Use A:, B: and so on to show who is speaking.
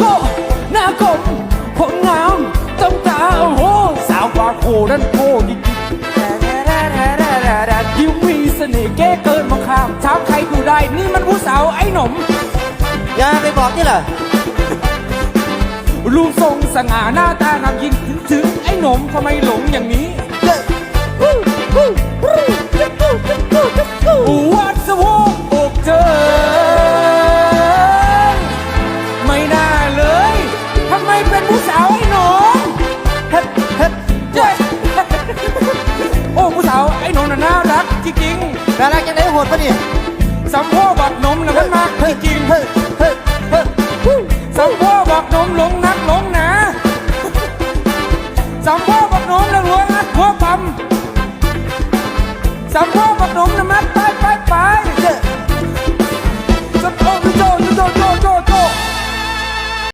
A: กบหน้าคมผมงามต้องตาโอ้โหสาวกว่าโคนั่นโคจริงๆยิ้มมีเสน่ห์แก้เกินมางข้ามชาวใครดูได้ นี่มันผู้สาวไอ้หนุ่ม
B: อย่าไปบอกนี่เหรอ
A: รูปทรงสง่าหน้าตางามยิ่งถึงถึงไอ้หนุ่มทำไมหลงอย่างนี้ อ้หนุ่น่น่ารักจริง
B: น่ารักจัไเลยโหดปะเนี่ย
A: สัมโพบักนุ่มน่ะมันมากจริงเฮ้ย
B: เฮ้ยเฮ้ย
A: สัมโพบักนมหลงนักหลงหนาสัมโพบักนมน่ะรวนัดหัวปั๊มสัมโพบักนมน่ะมัด